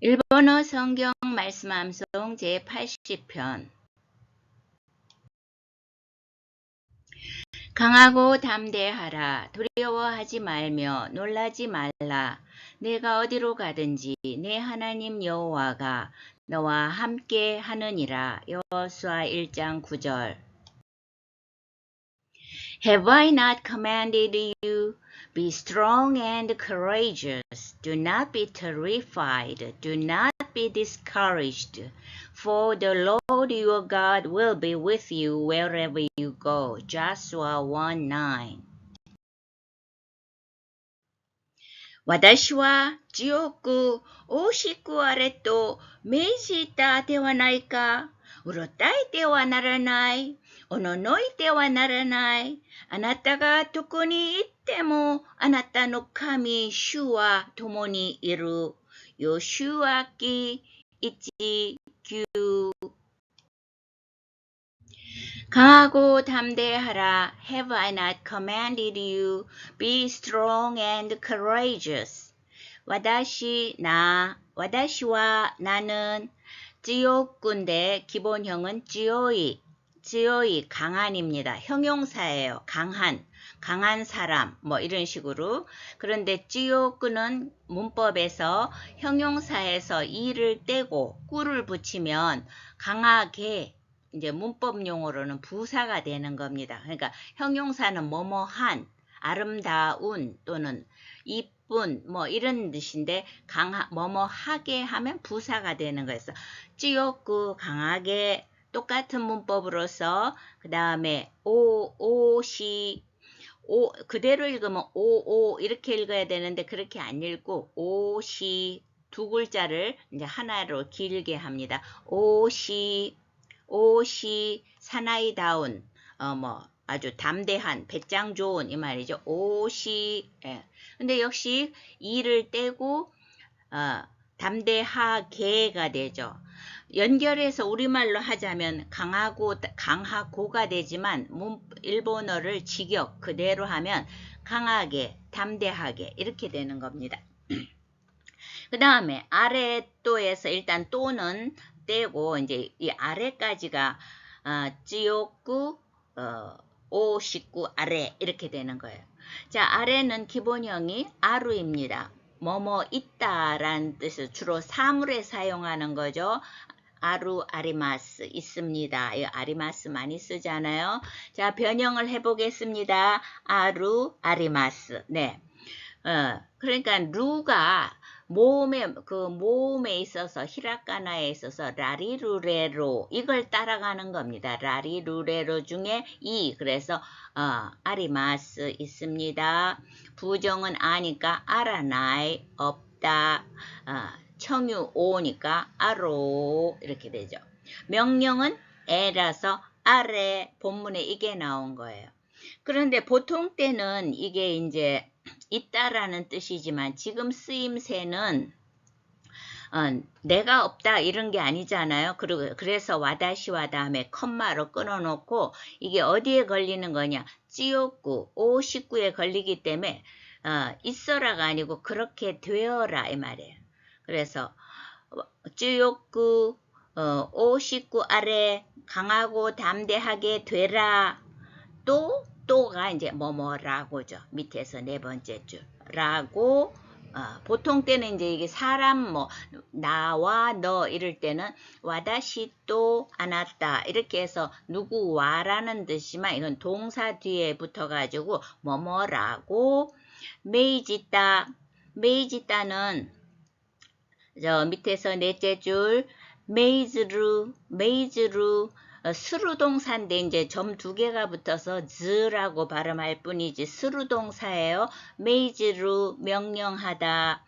일본어 성경 말씀 암송 제80편. 강하고 담대하라. 두려워하지 말며 놀라지 말라. 내가 어디로 가든지 내 하나님 여호와가 너와 함께 하느니라. 여호수아 1장 9절. Have I not commanded you? Be strong and courageous. Do not be terrified. Do not be discouraged. For the Lord your God will be with you wherever you go. Joshua 1 9. 私は地獄、大しくあれと命じたではないか。うろたえてはならない。 おののいてはならない。あなたがどこに行っても、あなたの神、主は共にいる。ヨシュア記1、9 강하고 담대하라. Have I not commanded you? Be strong and courageous. 私, 나, 私は, 나는 지옥군대 기본형은 지오이, 지오이 강한입니다. 형용사예요. 강한, 강한 사람, 뭐 이런 식으로. 그런데 지옥군은 문법에서 형용사에서 이를 떼고 꾸를 붙이면 강하게 이제 문법 용어로는 부사가 되는 겁니다. 그러니까 형용사는 뭐뭐한, 아름다운 또는 이쁜 뭐 이런 뜻인데 강하 뭐뭐하게 하면 부사가 되는 거였어. 찌욕구 강하게 똑같은 문법으로서 그 다음에 오 오 시 오 그대로 읽으면 오오 이렇게 읽어야 되는데 그렇게 안 읽고 오시 두 글자를 이제 하나로 길게 합니다. 오시 오시 사나이다운 어 뭐 아주 담대한 배짱 좋은 이 말이죠. 오시 예. 근데 역시 이를 떼고 어, 담대하게가 되죠. 연결해서 우리말로 하자면 강하고 강하고가 되지만 문, 일본어를 직역 그대로 하면 강하게 담대하게 이렇게 되는 겁니다. 그 다음에 아래 또에서 일단 또는 떼고 이제 이 아래까지가 어, 지옥구 어, 오십구 아래 이렇게 되는 거예요. 자 아래는 기본형이 아루입니다. 뭐뭐 있다 라는 뜻을 주로 사물에 사용하는 거죠. 아루 아리마스 있습니다. 이 아리마스 많이 쓰잖아요. 자 변형을 해보겠습니다. 아루 아리마스. 네. 어, 그러니까 루가 모음에 그 모음에 있어서 히라카나에 있어서 라리루레로 이걸 따라가는 겁니다. 라리루레로 중에 이 그래서 어, 아리마스 있습니다. 부정은 아니까 아라나이 없다. 어, 청유 오니까 아로 이렇게 되죠. 명령은 에라서 아래 본문에 이게 나온 거예요. 그런데 보통 때는 이게 이제 있다라는 뜻이지만 지금 쓰임새는 어, 내가 없다 이런 게 아니잖아요. 그리고 그래서 와다시와 다음에 컴마로 끊어놓고 이게 어디에 걸리는 거냐? 찌욕구, 오십구에 걸리기 때문에 어, 있어라가 아니고 그렇게 되어라 이 말이에요. 그래서 찌욕구, 어, 오십구 아래 강하고 담대하게 되라 또 또가 이제 뭐뭐라고죠. 밑에서 네 번째 줄. 라고 어, 보통 때는 이제 이게 사람 뭐 나와 너 이럴 때는 와다시 또 안았다. 이렇게 해서 누구와라는 뜻이지만 이건 동사 뒤에 붙어 가지고 뭐뭐라고 메이지따. 메이지따는 저 밑에서 넷째 줄 메이즈루 메이즈루 어, 스루동사인데 이제 점 두 개가 붙어서 즈라고 발음할 뿐이지 스루동사예요. 메이즈루 명령하다.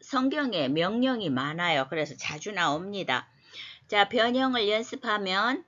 성경에 명령이 많아요. 그래서 자주 나옵니다. 자 변형을 연습하면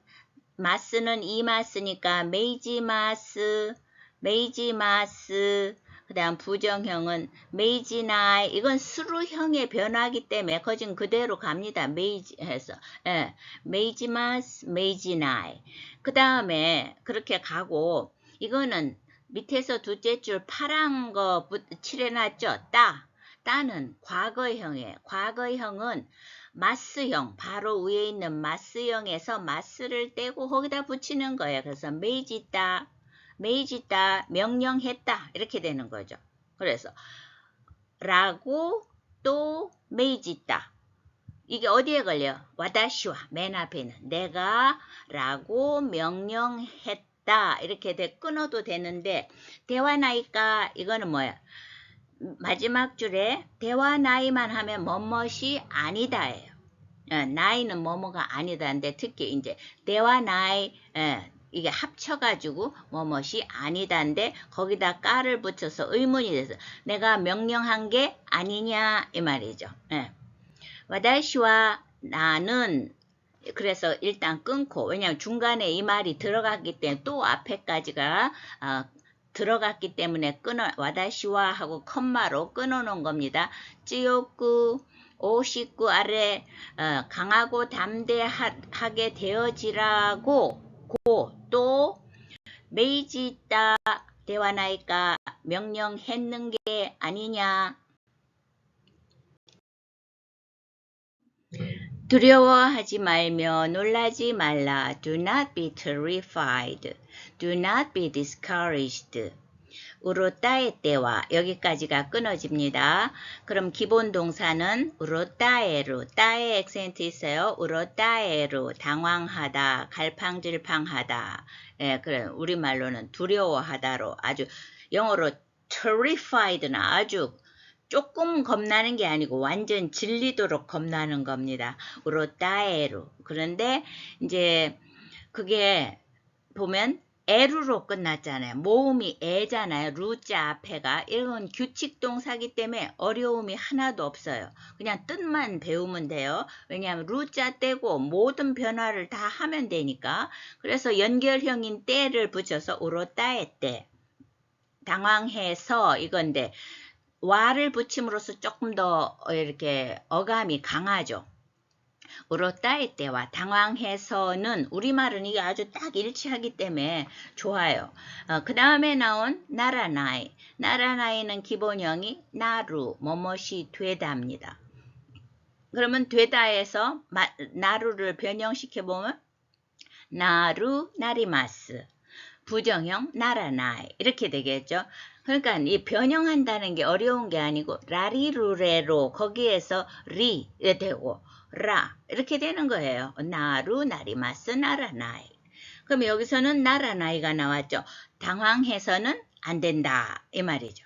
마스는 이마스니까 메이지마스 메이지마스 그 다음 부정형은 메이지나이 이건 수루형의 변화기 때문에 거진 그대로 갑니다. 메이지 해서 예, 메이지마스 메이지나이 그 다음에 그렇게 가고 이거는 밑에서 둘째 줄 파란 거 칠해놨죠. 따 갔다는 과거형이에요. 과거형은 마스형, 바로 위에 있는 마스형에서 마스를 떼고 거기다 붙이는 거예요. 그래서 메이지다, 메이지다, 명령했다 이렇게 되는 거죠. 그래서 라고 또 메이지다. 이게 어디에 걸려? 와다시와 맨 앞에는 내가 라고 명령했다 이렇게 돼 끊어도 되는데 대화나이까 이거는 뭐야? 마지막 줄에 대화 나이만 하면 뭐뭇이 아니다예요. 어, 나이는 뭐뭐가 아니다인데 특히 이제 대화 나이 예, 이게 합쳐가지고 뭐뭇이 아니다인데 거기다 까를 붙여서 의문이 돼서 내가 명령한 게 아니냐 이 말이죠. 예. 와다시와 나는 그래서 일단 끊고 왜냐하면 중간에 이 말이 들어갔기 때문에 또 앞에까지가 어, 들어갔기 때문에 끊어 와다시와 하고 컴마로 끊어놓은 겁니다. 찌요구 59 아래 어, 강하고 담대하게 되어지라고 고 또 메이지다 대화나이까 명령했는 게 아니냐 두려워하지 말며 놀라지 말라. Do not be terrified. Do not be discouraged. 우로따의 때와 여기까지가 끊어집니다. 그럼 기본 동사는 우로따에로 따에 액센트 있어요. 우로따에로 당황하다, 갈팡질팡하다. 예, 그래 우리말로는 두려워하다로 아주 영어로 terrified는 아주 조금 겁나는 게 아니고 완전 질리도록 겁나는 겁니다. 우로따에로. 그런데 이제 그게 보면 에루로 끝났잖아요. 모음이 에잖아요. 루자 앞에가. 이건 규칙 동사기 때문에 어려움이 하나도 없어요. 그냥 뜻만 배우면 돼요. 왜냐하면 루자 떼고 모든 변화를 다 하면 되니까. 그래서 연결형인 때를 붙여서 우로따에 때. 당황해서 이건데 와를 붙임으로써 조금 더 이렇게 어감이 강하죠. 울었다의 때와 당황해서는 우리말은 이게 아주 딱 일치하기 때문에 좋아요. 어, 그 다음에 나온 나라나이. 나라나이는 기본형이 나루, 뭐뭇이 되다입니다. 그러면 되다에서 마, 나루를 변형시켜보면 나루, 나리마스. 부정형 나라나이 이렇게 되겠죠. 그러니까 이 변형한다는 게 어려운 게 아니고 라리루레로 거기에서 리 되고 라 이렇게 되는 거예요. 나루 나리마스 나라나이. 그럼 여기서는 나라나이가 나왔죠. 당황해서는 안 된다 이 말이죠.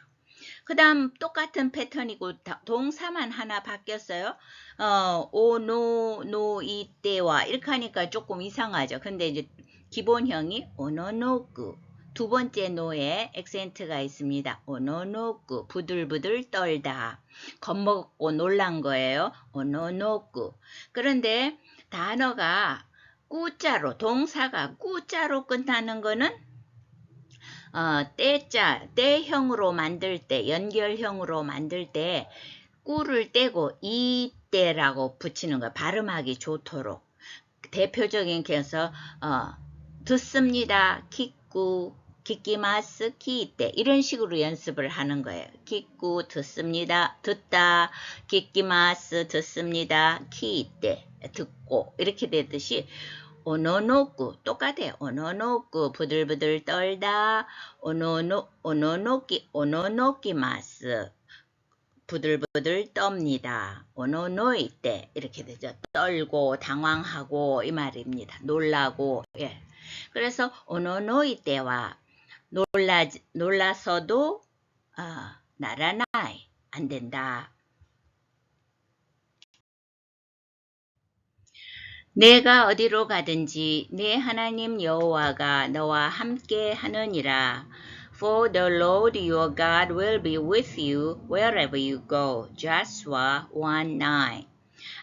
그 다음 똑같은 패턴이고 동사만 하나 바뀌었어요. 어, 오, 노, 노, 이때와 이렇게 하니까 조금 이상하죠. 근데 이제 기본형이 오노노구 두 번째 노에 액센트가 있습니다. 오노노구 부들부들 떨다 겁먹고 놀란 거예요. 오노노구 그런데 단어가 꾸자로 동사가 꾸자로 끝나는 거는 어, 때자 때형으로 만들 때 연결형으로 만들 때 꾸를 떼고 이때라고 붙이는 거 발음하기 좋도록 대표적인 개서 어, 듣습니다. 키꾸 키키마스 키때 이런 식으로 연습을 하는 거예요. 키꾸 듣습니다. 듣다 키키마스 듣습니다. 키때 듣고 이렇게 되듯이 오노노쿠 똑같아요. 오노노쿠 부들부들 떨다 오노노 오노노키 오노노키마스 부들부들 떱니다. 오노노이 때 이렇게 되죠. 떨고 당황하고 이 말입니다. 놀라고 예. 그래서 오노노이 때와 놀라, 놀라서도 어, 나라나이 안 된다. 내가 어디로 가든지 내 하나님 여호와가 너와 함께 하느니라. For the Lord your God will be with you wherever you go. Joshua 1:9.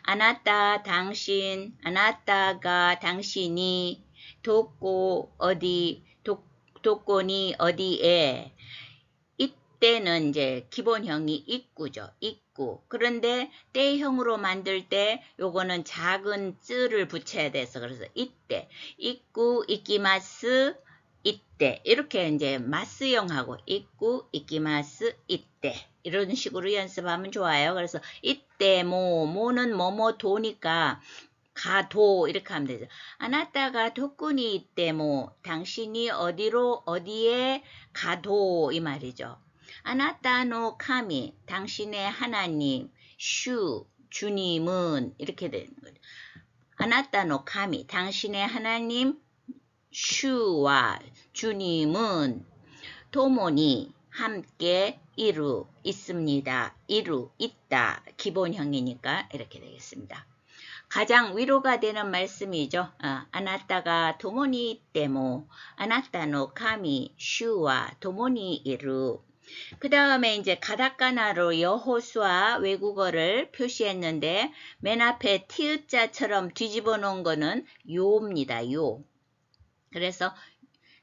아나타 당신, 아나타가 당신이 돕고 어디 돕, 돕고니 어디에 이때는 이제 기본형이 입구죠. 입구. 그런데 때형으로 만들 때 요거는 작은 쯔를 붙여야 돼서 그래서 이때 입구 이끼마스 이때 이렇게 이제 마스형하고 있고 이기마스 이때 이런 식으로 연습하면 좋아요. 그래서 이때 뭐 뭐는 뭐뭐 도니까 가도 이렇게 하면 되죠. 아나타가 도꾼이 이때 뭐 당신이 어디로 어디에 가도 이 말이죠. 아나타노 카미 당신의 하나님 슈 주님은 이렇게 되는 거죠. 아나타노 카미 당신의 하나님 슈와 주님은 도모니 함께 이루 있습니다. 이루 있다. 기본형이니까 이렇게 되겠습니다. 가장 위로가 되는 말씀이죠. 아, 아나타가 도모니 때모 아나타노 카미 슈와 도모니 이루 그 다음에 이제 가다카나로 여호수아 외국어를 표시했는데 맨 앞에 티읕자처럼 뒤집어 놓은 거는 요입니다. 요. 그래서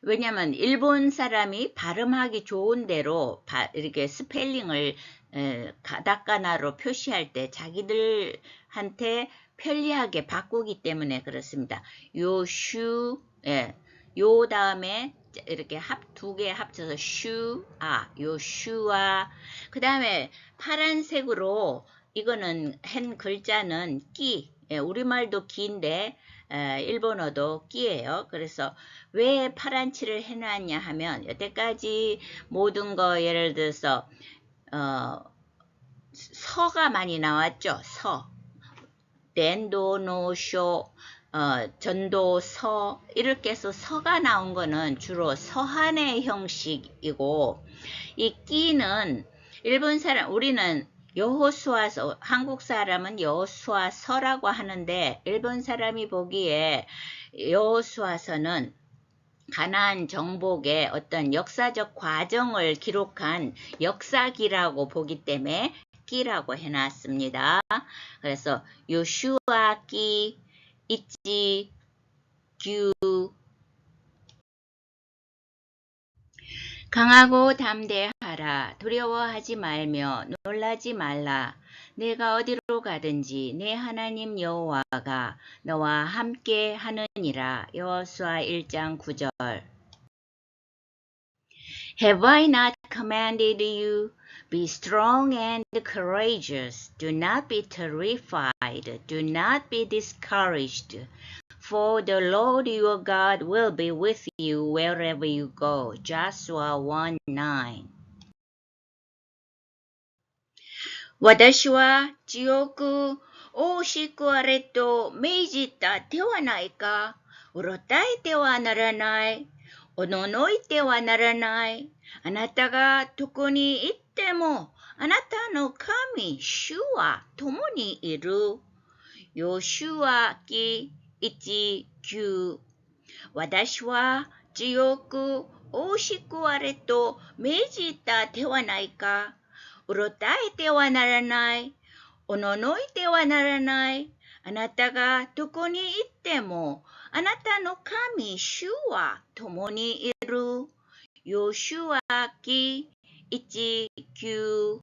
왜냐면 일본 사람이 발음하기 좋은 대로 바- 이렇게 스펠링을 에, 가다카나로 표시할 때 자기들한테 편리하게 바꾸기 때문에 그렇습니다. 요슈 예. 요 다음에 이렇게 합 두 개 합쳐서 슈 아 요슈아 그 다음에 파란색으로 이거는 한 글자는 끼 예, 우리말도 에, 일본어도 끼예요. 그래서 왜 파란 칠을 해놨냐 하면 여태까지 모든 거 예를 들어서 어, 서가 많이 나왔죠. 서 덴도노쇼 어, 전도서 이렇게 해서 서가 나온 거는 주로 서한의 형식이고 이 끼는 일본 사람 우리는 여호수아서 한국 사람은 여호수아서라고 하는데 일본 사람이 보기에 여호수아서는 가나안 정복의 어떤 역사적 과정을 기록한 역사기라고 보기 때문에 끼라고 해놨습니다. 그래서 요슈아끼 있지 규 강하고 담대 하라 두려워하지 말며 놀라지 말라 내가 어디로 가든지 내 하나님 여호와가 너와 함께 하느니라 여호수아 1장 9절 Have I not commanded you? Be strong and courageous. Do not be terrified. Do not be discouraged. For the Lord your God will be with you wherever you go. Joshua 1 9. 私は強く大しくあれと命じたではないか。うろたえてはならない。おののいてはならない。あなたがどこに行っても、あなたの神、主は共にいる。ヨシュア記1、9私は強く大しくあれと命じたではないか。うろたえてはならない。おののいてはならない。あなたがどこに行っても、あなたの神、主は共にいる。ヨシュア記1、9